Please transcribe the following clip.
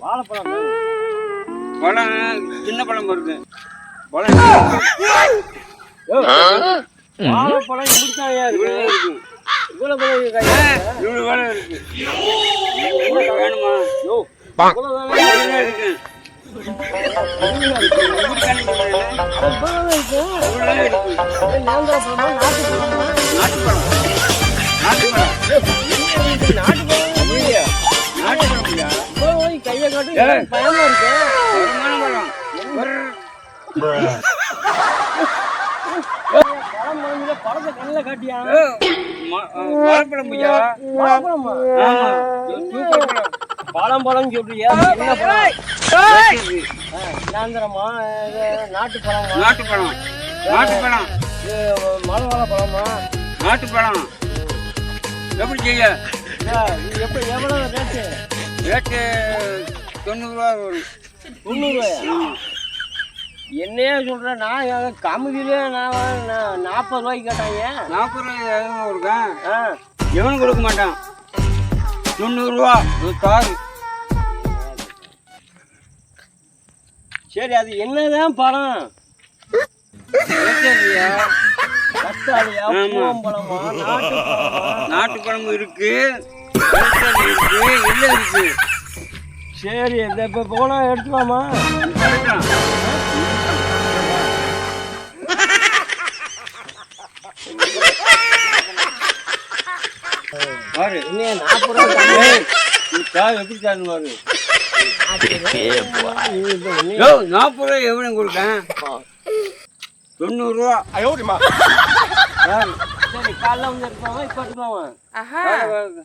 வாழைப்பழம் வேணும். பழம் சின்ன பழம் இருக்கு பழம் யோ, வாழைப்பழம் இப்படித்தான்யா இருக்கு. இவ்வளவு பெரிய கையா இருக்கு. இவ்வளவு பழம் இருக்கு உங்களுக்கு வேணுமா யோ, இவ்வளவு வேணும். இவ்வளவு இருக்கு பழமா, நாட்டு பழமா? பழம் பயமா இருக்கு. வருமான பழம் ஒரு பழம் வாங்கில பழத்தை கண்ணுல காட்டியா? ஐயா பழம் பழம் பழம் சொல்றியா என்ன பழம் நாட்டு பழமா நாட்டுப்பழம் இது மலவாழ பழமா நாட்டுப்பழம் எப்படி செய்ய எப்படி எவ்வளவு ரேட்டு ரேட்டு தொண்ணூறுரூவா வரும். முந்நூறுவாயா என்னையே சொல்ற நான் எங்க கமிதியிலே நான் நாற்பது ரூபாய்க்கு கேட்டாங்க. நாற்பது ரூபாய் எவ்வளோ இருக்கேன் ஆ. எவனும் கொடுக்க மாட்டான். தொண்ணூறுரூவா காரு. சரி அது என்னதான் பழம் நாட்டு பழமா நாட்டுப்பழம்? இருக்கு. இருக்கு. எல்லாம் இருக்கு. சரி இந்த இப்போ போனா எடுத்துக்கலாமா? பாரு இன்னும் நாற்பது ரூபா எப்படி சாரு பாரு. யோ நாற்பது ரூபா எவனும் கொடுக்கேன்? தொண்ணூறுரூவா சரி காலைல வந்து எடுத்துக்கலாமா இப்போ பாரு.